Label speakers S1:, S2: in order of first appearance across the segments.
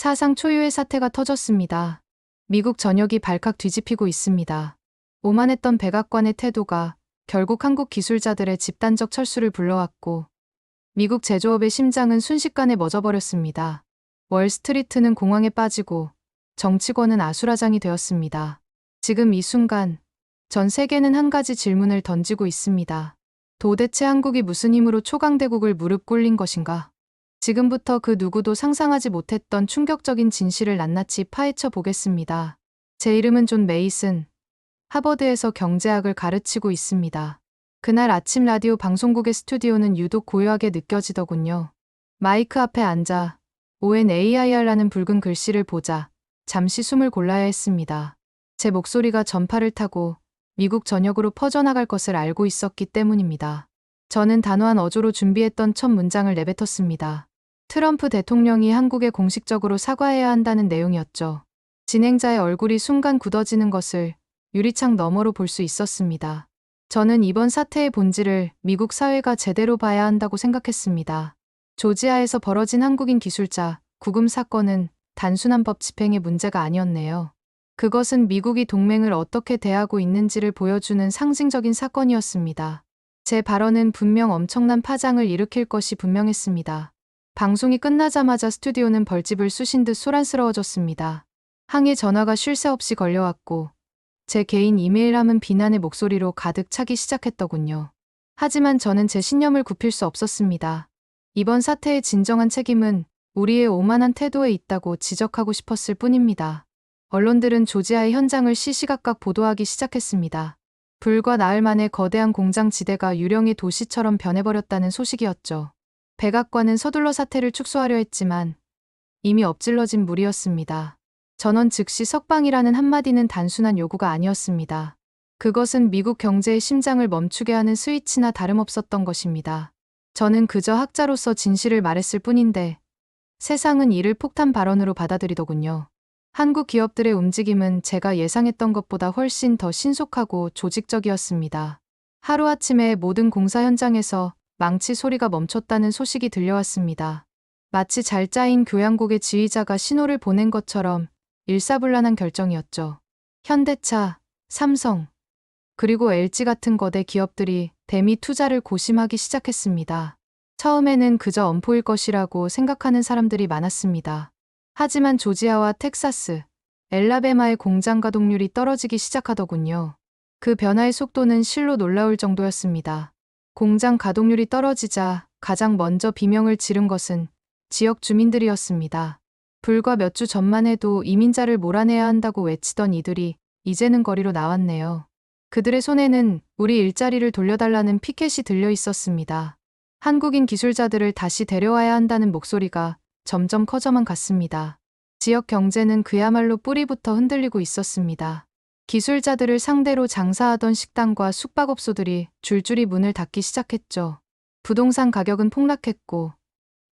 S1: 사상 초유의 사태가 터졌습니다. 미국 전역이 발칵 뒤집히고 있습니다. 오만했던 백악관의 태도가 결국 한국 기술자들의 집단적 철수를 불러왔고 미국 제조업의 심장은 순식간에 멎어버렸습니다. 월스트리트는 공황에 빠지고 정치권은 아수라장이 되었습니다. 지금 이 순간 전 세계는 한 가지 질문을 던지고 있습니다. 도대체 한국이 무슨 힘으로 초강대국을 무릎 꿇린 것인가? 지금부터 그 누구도 상상하지 못했던 충격적인 진실을 낱낱이 파헤쳐 보겠습니다. 제 이름은 존 메이슨. 하버드에서 경제학을 가르치고 있습니다. 그날 아침 라디오 방송국의 스튜디오는 유독 고요하게 느껴지더군요. 마이크 앞에 앉아 ONAIR라는 붉은 글씨를 보자 잠시 숨을 골라야 했습니다. 제 목소리가 전파를 타고 미국 전역으로 퍼져나갈 것을 알고 있었기 때문입니다. 저는 단호한 어조로 준비했던 첫 문장을 내뱉었습니다. 트럼프 대통령이 한국에 공식적으로 사과해야 한다는 내용이었죠. 진행자의 얼굴이 순간 굳어지는 것을 유리창 너머로 볼 수 있었습니다. 저는 이번 사태의 본질을 미국 사회가 제대로 봐야 한다고 생각했습니다. 조지아에서 벌어진 한국인 기술자 구금 사건은 단순한 법 집행의 문제가 아니었네요. 그것은 미국이 동맹을 어떻게 대하고 있는지를 보여주는 상징적인 사건이었습니다. 제 발언은 분명 엄청난 파장을 일으킬 것이 분명했습니다. 방송이 끝나자마자 스튜디오는 벌집을 쑤신 듯 소란스러워졌습니다. 항해 전화가 쉴 새 없이 걸려왔고 제 개인 이메일함은 비난의 목소리로 가득 차기 시작했더군요. 하지만 저는 제 신념을 굽힐 수 없었습니다. 이번 사태의 진정한 책임은 우리의 오만한 태도에 있다고 지적하고 싶었을 뿐입니다. 언론들은 조지아의 현장을 시시각각 보도하기 시작했습니다. 불과 나흘 만에 거대한 공장 지대가 유령의 도시처럼 변해버렸다는 소식이었죠. 백악관은 서둘러 사태를 축소하려 했지만 이미 엎질러진 물이었습니다. 전원 즉시 석방이라는 한마디는 단순한 요구가 아니었습니다. 그것은 미국 경제의 심장을 멈추게 하는 스위치나 다름없었던 것입니다. 저는 그저 학자로서 진실을 말했을 뿐인데 세상은 이를 폭탄 발언으로 받아들이더군요. 한국 기업들의 움직임은 제가 예상했던 것보다 훨씬 더 신속하고 조직적이었습니다. 하루아침에 모든 공사 현장에서 망치 소리가 멈췄다는 소식이 들려왔습니다. 마치 잘 짜인 교양국의 지휘자가 신호를 보낸 것처럼 일사불란한 결정이었죠. 현대차, 삼성, 그리고 LG 같은 거대 기업들이 대미 투자를 고심하기 시작했습니다. 처음에는 그저 엄포일 것이라고 생각하는 사람들이 많았습니다. 하지만 조지아와 텍사스, 엘라베마의 공장 가동률이 떨어지기 시작하더군요. 그 변화의 속도는 실로 놀라울 정도였습니다. 공장 가동률이 떨어지자 가장 먼저 비명을 지른 것은 지역 주민들이었습니다. 불과 몇 주 전만 해도 이민자를 몰아내야 한다고 외치던 이들이 이제는 거리로 나왔네요. 그들의 손에는 우리 일자리를 돌려달라는 피켓이 들려 있었습니다. 한국인 기술자들을 다시 데려와야 한다는 목소리가 점점 커져만 갔습니다. 지역 경제는 그야말로 뿌리부터 흔들리고 있었습니다. 기술자들을 상대로 장사하던 식당과 숙박업소들이 줄줄이 문을 닫기 시작했죠. 부동산 가격은 폭락했고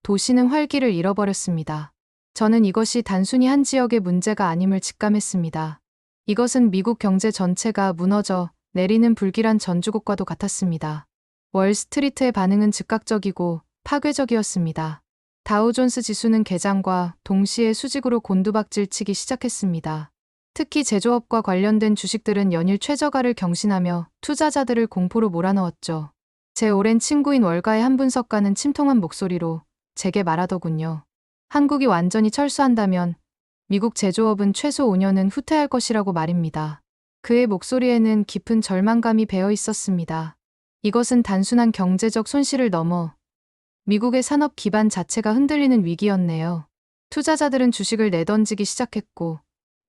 S1: 도시는 활기를 잃어버렸습니다. 저는 이것이 단순히 한 지역의 문제가 아님을 직감했습니다. 이것은 미국 경제 전체가 무너져 내리는 불길한 전주곡과도 같았습니다. 월스트리트의 반응은 즉각적이고 파괴적이었습니다. 다우존스 지수는 개장과 동시에 수직으로 곤두박질 치기 시작했습니다. 특히 제조업과 관련된 주식들은 연일 최저가를 경신하며 투자자들을 공포로 몰아넣었죠. 제 오랜 친구인 월가의 한 분석가는 침통한 목소리로 제게 말하더군요. 한국이 완전히 철수한다면 미국 제조업은 최소 5년은 후퇴할 것이라고 말입니다. 그의 목소리에는 깊은 절망감이 배어 있었습니다. 이것은 단순한 경제적 손실을 넘어 미국의 산업 기반 자체가 흔들리는 위기였네요. 투자자들은 주식을 내던지기 시작했고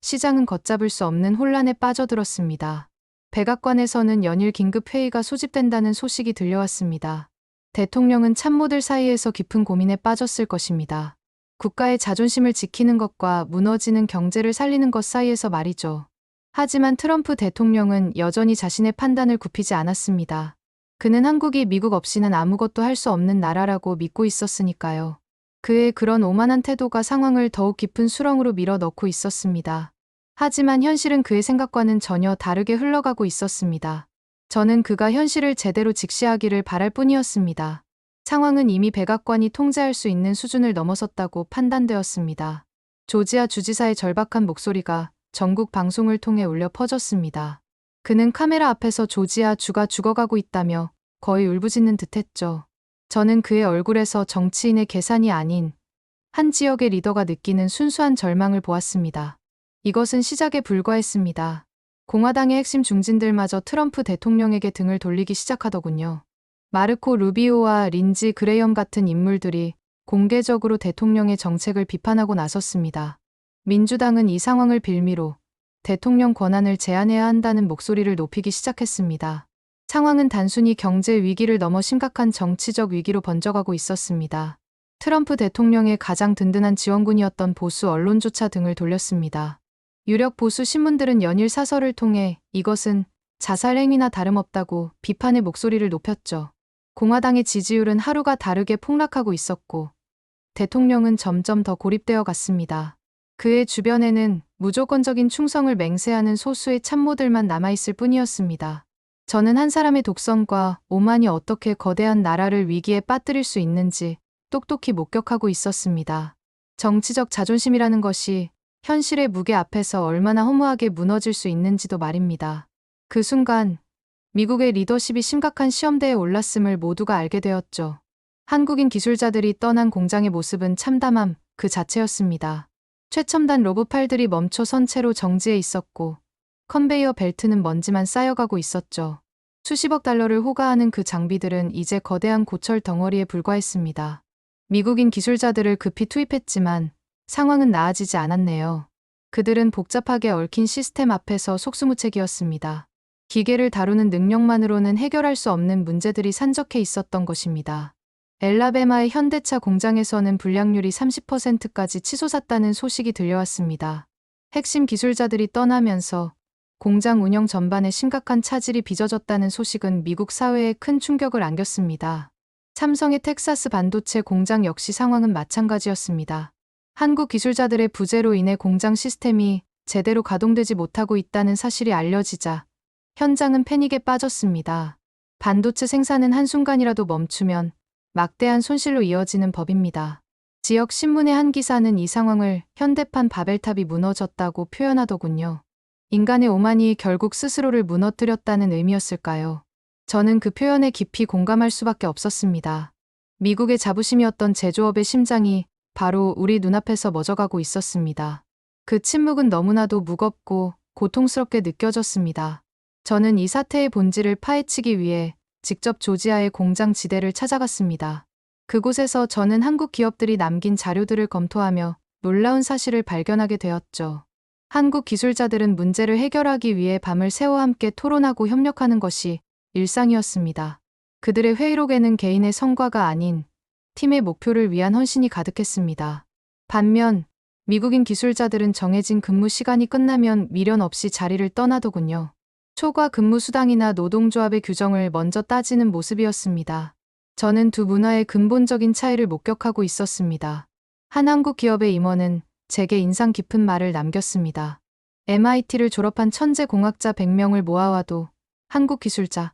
S1: 시장은 걷잡을 수 없는 혼란에 빠져들었습니다. 백악관에서는 연일 긴급 회의가 소집된다는 소식이 들려왔습니다. 대통령은 참모들 사이에서 깊은 고민에 빠졌을 것입니다. 국가의 자존심을 지키는 것과 무너지는 경제를 살리는 것 사이에서 말이죠. 하지만 트럼프 대통령은 여전히 자신의 판단을 굽히지 않았습니다. 그는 한국이 미국 없이는 아무것도 할 수 없는 나라라고 믿고 있었으니까요. 그의 그런 오만한 태도가 상황을 더욱 깊은 수렁으로 밀어 넣고 있었습니다. 하지만 현실은 그의 생각과는 전혀 다르게 흘러가고 있었습니다. 저는 그가 현실을 제대로 직시하기를 바랄 뿐이었습니다. 상황은 이미 백악관이 통제할 수 있는 수준을 넘어섰다고 판단되었습니다. 조지아 주지사의 절박한 목소리가 전국 방송을 통해 울려 퍼졌습니다. 그는 카메라 앞에서 조지아 주가 죽어가고 있다며 거의 울부짖는 듯했죠. 저는 그의 얼굴에서 정치인의 계산이 아닌 한 지역의 리더가 느끼는 순수한 절망을 보았습니다. 이것은 시작에 불과했습니다. 공화당의 핵심 중진들마저 트럼프 대통령에게 등을 돌리기 시작하더군요. 마르코 루비오와 린지 그레이엄 같은 인물들이 공개적으로 대통령의 정책을 비판하고 나섰습니다. 민주당은 이 상황을 빌미로 대통령 권한을 제한해야 한다는 목소리를 높이기 시작했습니다. 상황은 단순히 경제 위기를 넘어 심각한 정치적 위기로 번져가고 있었습니다. 트럼프 대통령의 가장 든든한 지원군이었던 보수 언론조차 등을 돌렸습니다. 유력 보수 신문들은 연일 사설을 통해 이것은 자살 행위나 다름없다고 비판의 목소리를 높였죠. 공화당의 지지율은 하루가 다르게 폭락하고 있었고 대통령은 점점 더 고립되어 갔습니다. 그의 주변에는 무조건적인 충성을 맹세하는 소수의 참모들만 남아있을 뿐이었습니다. 저는 한 사람의 독선과 오만이 어떻게 거대한 나라를 위기에 빠뜨릴 수 있는지 똑똑히 목격하고 있었습니다. 정치적 자존심이라는 것이 현실의 무게 앞에서 얼마나 허무하게 무너질 수 있는지도 말입니다. 그 순간 미국의 리더십이 심각한 시험대에 올랐음을 모두가 알게 되었죠. 한국인 기술자들이 떠난 공장의 모습은 참담함 그 자체였습니다. 최첨단 로봇팔들이 멈춰 선체로 정지해 있었고 컨베이어 벨트는 먼지만 쌓여가고 있었죠. 수십억 달러를 호가하는 그 장비들은 이제 거대한 고철 덩어리에 불과했습니다. 미국인 기술자들을 급히 투입했지만 상황은 나아지지 않았네요. 그들은 복잡하게 얽힌 시스템 앞에서 속수무책이었습니다. 기계를 다루는 능력만으로는 해결할 수 없는 문제들이 산적해 있었던 것입니다. 엘라베마의 현대차 공장에서는 불량률이 30%까지 치솟았다는 소식이 들려왔습니다. 핵심 기술자들이 떠나면서 공장 운영 전반에 심각한 차질이 빚어졌다는 소식은 미국 사회에 큰 충격을 안겼습니다. 삼성의 텍사스 반도체 공장 역시 상황은 마찬가지였습니다. 한국 기술자들의 부재로 인해 공장 시스템이 제대로 가동되지 못하고 있다는 사실이 알려지자 현장은 패닉에 빠졌습니다. 반도체 생산은 한순간이라도 멈추면 막대한 손실로 이어지는 법입니다. 지역 신문의 한 기사는 이 상황을 현대판 바벨탑이 무너졌다고 표현하더군요. 인간의 오만이 결국 스스로를 무너뜨렸다는 의미였을까요? 저는 그 표현에 깊이 공감할 수밖에 없었습니다. 미국의 자부심이었던 제조업의 심장이 바로 우리 눈앞에서 멎어가고 있었습니다. 그 침묵은 너무나도 무겁고 고통스럽게 느껴졌습니다. 저는 이 사태의 본질을 파헤치기 위해 직접 조지아의 공장 지대를 찾아갔습니다. 그곳에서 저는 한국 기업들이 남긴 자료들을 검토하며 놀라운 사실을 발견하게 되었죠. 한국 기술자들은 문제를 해결하기 위해 밤을 새워 함께 토론하고 협력하는 것이 일상이었습니다. 그들의 회의록에는 개인의 성과가 아닌 팀의 목표를 위한 헌신이 가득했습니다. 반면 미국인 기술자들은 정해진 근무 시간이 끝나면 미련 없이 자리를 떠나더군요. 초과 근무 수당이나 노동조합의 규정을 먼저 따지는 모습이었습니다. 저는 두 문화의 근본적인 차이를 목격하고 있었습니다. 한 한국 기업의 임원은 제게 인상 깊은 말을 남겼습니다. MIT를 졸업한 천재 공학자 100명을 모아와도 한국 기술자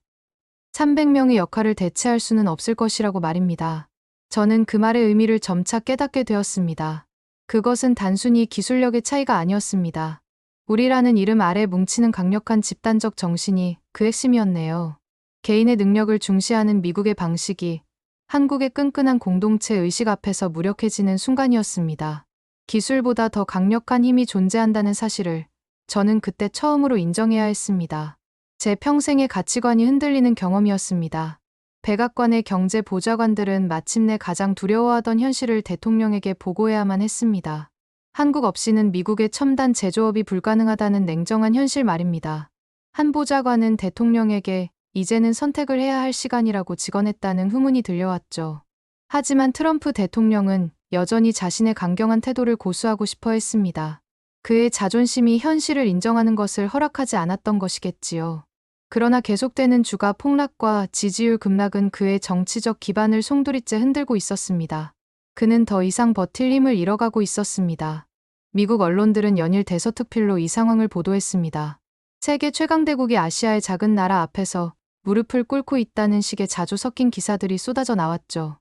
S1: 300명의 역할을 대체할 수는 없을 것이라고 말입니다. 저는 그 말의 의미를 점차 깨닫게 되었습니다. 그것은 단순히 기술력의 차이가 아니었습니다. 우리라는 이름 아래 뭉치는 강력한 집단적 정신이 그 핵심이었네요. 개인의 능력을 중시하는 미국의 방식이 한국의 끈끈한 공동체 의식 앞에서 무력해지는 순간이었습니다. 기술보다 더 강력한 힘이 존재한다는 사실을 저는 그때 처음으로 인정해야 했습니다. 제 평생의 가치관이 흔들리는 경험이었습니다. 백악관의 경제 보좌관들은 마침내 가장 두려워하던 현실을 대통령에게 보고해야만 했습니다. 한국 없이는 미국의 첨단 제조업이 불가능하다는 냉정한 현실 말입니다. 한 보좌관은 대통령에게 이제는 선택을 해야 할 시간이라고 직언했다는 후문이 들려왔죠. 하지만 트럼프 대통령은 여전히 자신의 강경한 태도를 고수하고 싶어 했습니다. 그의 자존심이 현실을 인정하는 것을 허락하지 않았던 것이겠지요. 그러나 계속되는 주가 폭락과 지지율 급락은 그의 정치적 기반을 송두리째 흔들고 있었습니다. 그는 더 이상 버틸 힘을 잃어가고 있었습니다. 미국 언론들은 연일 대서특필로 이 상황을 보도했습니다. 세계 최강대국이 아시아의 작은 나라 앞에서 무릎을 꿇고 있다는 식의 자주 섞인 기사들이 쏟아져 나왔죠.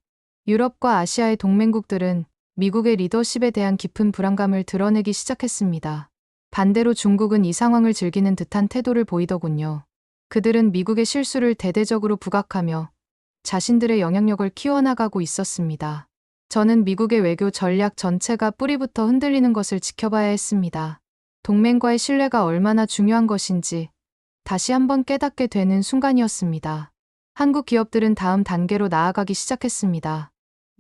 S1: 유럽과 아시아의 동맹국들은 미국의 리더십에 대한 깊은 불안감을 드러내기 시작했습니다. 반대로 중국은 이 상황을 즐기는 듯한 태도를 보이더군요. 그들은 미국의 실수를 대대적으로 부각하며 자신들의 영향력을 키워나가고 있었습니다. 저는 미국의 외교 전략 전체가 뿌리부터 흔들리는 것을 지켜봐야 했습니다. 동맹과의 신뢰가 얼마나 중요한 것인지 다시 한번 깨닫게 되는 순간이었습니다. 한국 기업들은 다음 단계로 나아가기 시작했습니다.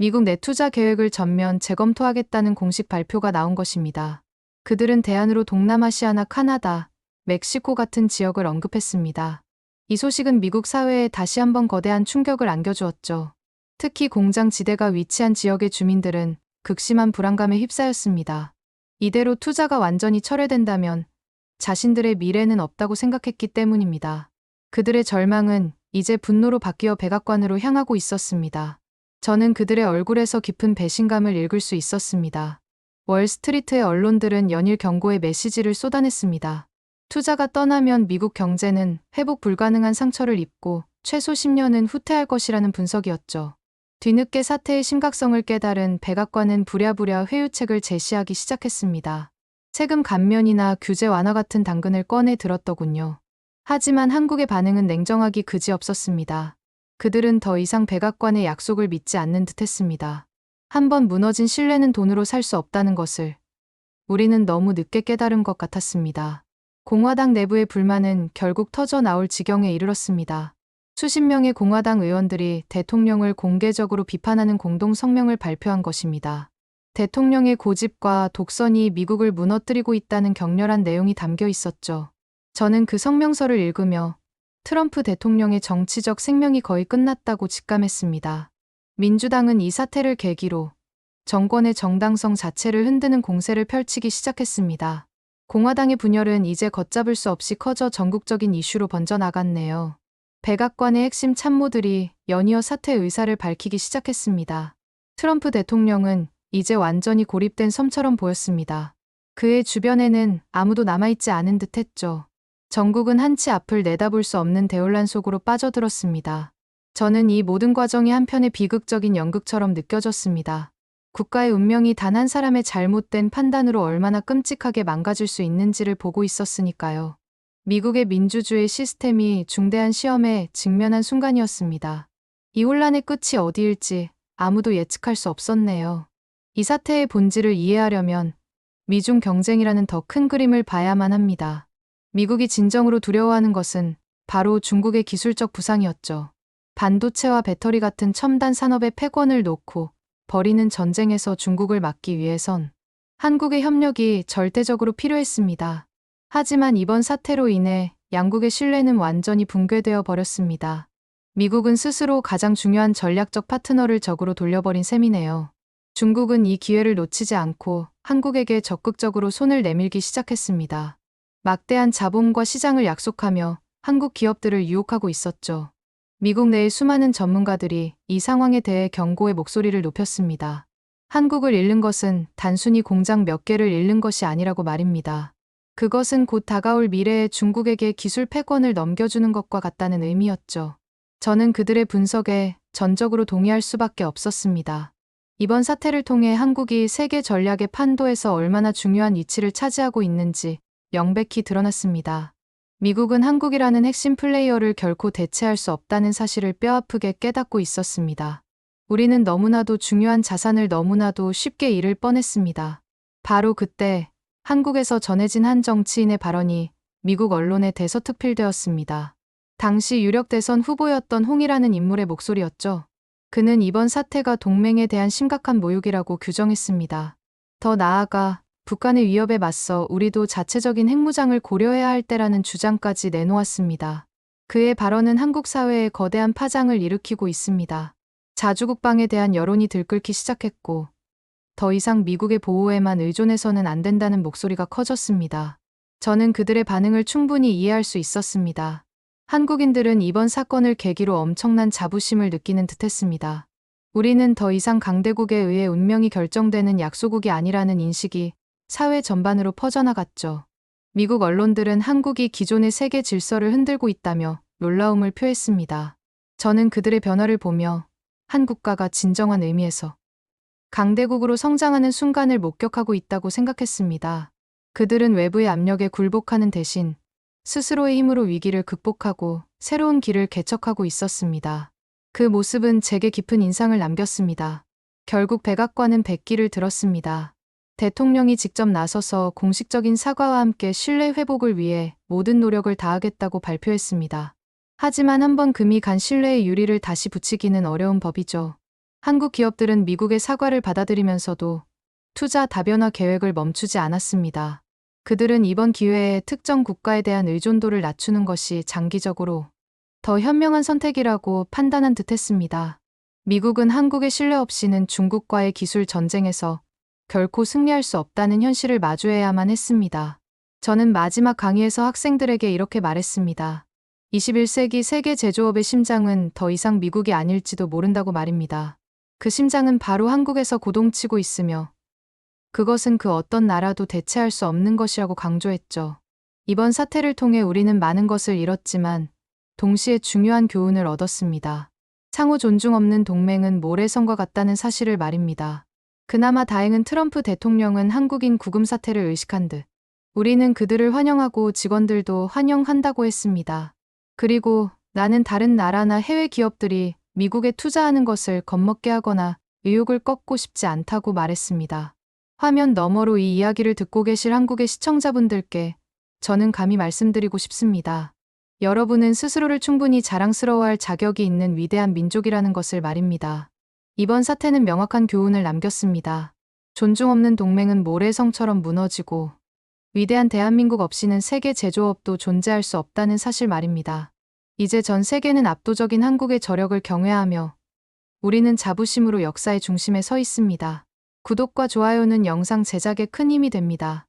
S1: 미국 내 투자 계획을 전면 재검토하겠다는 공식 발표가 나온 것입니다. 그들은 대안으로 동남아시아나 카나다, 멕시코 같은 지역을 언급했습니다. 이 소식은 미국 사회에 다시 한번 거대한 충격을 안겨주었죠. 특히 공장 지대가 위치한 지역의 주민들은 극심한 불안감에 휩싸였습니다. 이대로 투자가 완전히 철회된다면 자신들의 미래는 없다고 생각했기 때문입니다. 그들의 절망은 이제 분노로 바뀌어 백악관으로 향하고 있었습니다. 저는 그들의 얼굴에서 깊은 배신감을 읽을 수 있었습니다. 월스트리트의 언론들은 연일 경고의 메시지를 쏟아냈습니다. 투자가 떠나면 미국 경제는 회복 불가능한 상처를 입고 최소 10년은 후퇴할 것이라는 분석이었죠. 뒤늦게 사태의 심각성을 깨달은 백악관은 부랴부랴 회유책을 제시하기 시작했습니다. 세금 감면이나 규제 완화 같은 당근을 꺼내 들었더군요. 하지만 한국의 반응은 냉정하기 그지없었습니다. 그들은 더 이상 백악관의 약속을 믿지 않는 듯 했습니다. 한번 무너진 신뢰는 돈으로 살 수 없다는 것을 우리는 너무 늦게 깨달은 것 같았습니다. 공화당 내부의 불만은 결국 터져 나올 지경에 이르렀습니다. 수십 명의 공화당 의원들이 대통령을 공개적으로 비판하는 공동 성명을 발표한 것입니다. 대통령의 고집과 독선이 미국을 무너뜨리고 있다는 격렬한 내용이 담겨 있었죠. 저는 그 성명서를 읽으며 트럼프 대통령의 정치적 생명이 거의 끝났다고 직감했습니다. 민주당은 이 사태를 계기로 정권의 정당성 자체를 흔드는 공세를 펼치기 시작했습니다. 공화당의 분열은 이제 걷잡을 수 없이 커져 전국적인 이슈로 번져나갔네요. 백악관의 핵심 참모들이 연이어 사퇴 의사를 밝히기 시작했습니다. 트럼프 대통령은 이제 완전히 고립된 섬처럼 보였습니다. 그의 주변에는 아무도 남아있지 않은 듯 했죠. 전국은 한치 앞을 내다볼 수 없는 대혼란 속으로 빠져들었습니다. 저는 이 모든 과정이 한편의 비극적인 연극처럼 느껴졌습니다. 국가의 운명이 단 한 사람의 잘못된 판단으로 얼마나 끔찍하게 망가질 수 있는지를 보고 있었으니까요. 미국의 민주주의 시스템이 중대한 시험에 직면한 순간이었습니다. 이 혼란의 끝이 어디일지 아무도 예측할 수 없었네요. 이 사태의 본질을 이해하려면 미중 경쟁이라는 더 큰 그림을 봐야만 합니다. 미국이 진정으로 두려워하는 것은 바로 중국의 기술적 부상이었죠. 반도체와 배터리 같은 첨단 산업의 패권을 놓고 벌이는 전쟁에서 중국을 막기 위해선 한국의 협력이 절대적으로 필요했습니다. 하지만 이번 사태로 인해 양국의 신뢰는 완전히 붕괴되어 버렸습니다. 미국은 스스로 가장 중요한 전략적 파트너를 적으로 돌려버린 셈이네요. 중국은 이 기회를 놓치지 않고 한국에게 적극적으로 손을 내밀기 시작했습니다. 막대한 자본과 시장을 약속하며 한국 기업들을 유혹하고 있었죠. 미국 내의 수많은 전문가들이 이 상황에 대해 경고의 목소리를 높였습니다. 한국을 잃는 것은 단순히 공장 몇 개를 잃는 것이 아니라고 말입니다. 그것은 곧 다가올 미래에 중국에게 기술 패권을 넘겨주는 것과 같다는 의미였죠. 저는 그들의 분석에 전적으로 동의할 수밖에 없었습니다. 이번 사태를 통해 한국이 세계 전략의 판도에서 얼마나 중요한 위치를 차지하고 있는지 명백히 드러났습니다. 미국은 한국이라는 핵심 플레이어를 결코 대체할 수 없다는 사실을 뼈아프게 깨닫고 있었습니다. 우리는 너무나도 중요한 자산을 너무나도 쉽게 잃을 뻔했습니다. 바로 그때 한국에서 전해진 한 정치인의 발언이 미국 언론에 대서특필되었습니다. 당시 유력 대선 후보였던 홍이라는 인물의 목소리였죠. 그는 이번 사태가 동맹에 대한 심각한 모욕이라고 규정했습니다. 더 나아가 북한의 위협에 맞서 우리도 자체적인 핵무장을 고려해야 할 때라는 주장까지 내놓았습니다. 그의 발언은 한국 사회에 거대한 파장을 일으키고 있습니다. 자주국방에 대한 여론이 들끓기 시작했고, 더 이상 미국의 보호에만 의존해서는 안 된다는 목소리가 커졌습니다. 저는 그들의 반응을 충분히 이해할 수 있었습니다. 한국인들은 이번 사건을 계기로 엄청난 자부심을 느끼는 듯 했습니다. 우리는 더 이상 강대국에 의해 운명이 결정되는 약소국이 아니라는 인식이 사회 전반으로 퍼져나갔죠. 미국 언론들은 한국이 기존의 세계 질서를 흔들고 있다며 놀라움을 표했습니다. 저는 그들의 변화를 보며 한 국가가 진정한 의미에서 강대국으로 성장하는 순간을 목격하고 있다고 생각했습니다. 그들은 외부의 압력에 굴복하는 대신 스스로의 힘으로 위기를 극복하고 새로운 길을 개척하고 있었습니다. 그 모습은 제게 깊은 인상을 남겼습니다. 결국 백악관은 백기를 들었습니다. 대통령이 직접 나서서 공식적인 사과와 함께 신뢰 회복을 위해 모든 노력을 다하겠다고 발표했습니다. 하지만 한번 금이 간 신뢰의 유리를 다시 붙이기는 어려운 법이죠. 한국 기업들은 미국의 사과를 받아들이면서도 투자 다변화 계획을 멈추지 않았습니다. 그들은 이번 기회에 특정 국가에 대한 의존도를 낮추는 것이 장기적으로 더 현명한 선택이라고 판단한 듯 했습니다. 미국은 한국의 신뢰 없이는 중국과의 기술 전쟁에서 결코 승리할 수 없다는 현실을 마주해야만 했습니다. 저는 마지막 강의에서 학생들에게 이렇게 말했습니다. 21세기 세계 제조업의 심장은 더 이상 미국이 아닐지도 모른다고 말입니다. 그 심장은 바로 한국에서 고동치고 있으며 그것은 그 어떤 나라도 대체할 수 없는 것이라고 강조했죠. 이번 사태를 통해 우리는 많은 것을 잃었지만 동시에 중요한 교훈을 얻었습니다. 상호 존중 없는 동맹은 모래성과 같다는 사실을 말입니다. 그나마 다행은 트럼프 대통령은 한국인 구금 사태를 의식한 듯 우리는 그들을 환영하고 직원들도 환영한다고 했습니다. 그리고 나는 다른 나라나 해외 기업들이 미국에 투자하는 것을 겁먹게 하거나 의욕을 꺾고 싶지 않다고 말했습니다. 화면 너머로 이 이야기를 듣고 계실 한국의 시청자분들께 저는 감히 말씀드리고 싶습니다. 여러분은 스스로를 충분히 자랑스러워할 자격이 있는 위대한 민족이라는 것을 말입니다. 이번 사태는 명확한 교훈을 남겼습니다. 존중 없는 동맹은 모래성처럼 무너지고 위대한 대한민국 없이는 세계 제조업도 존재할 수 없다는 사실 말입니다. 이제 전 세계는 압도적인 한국의 저력을 경외하며 우리는 자부심으로 역사의 중심에 서 있습니다. 구독과 좋아요는 영상 제작에 큰 힘이 됩니다.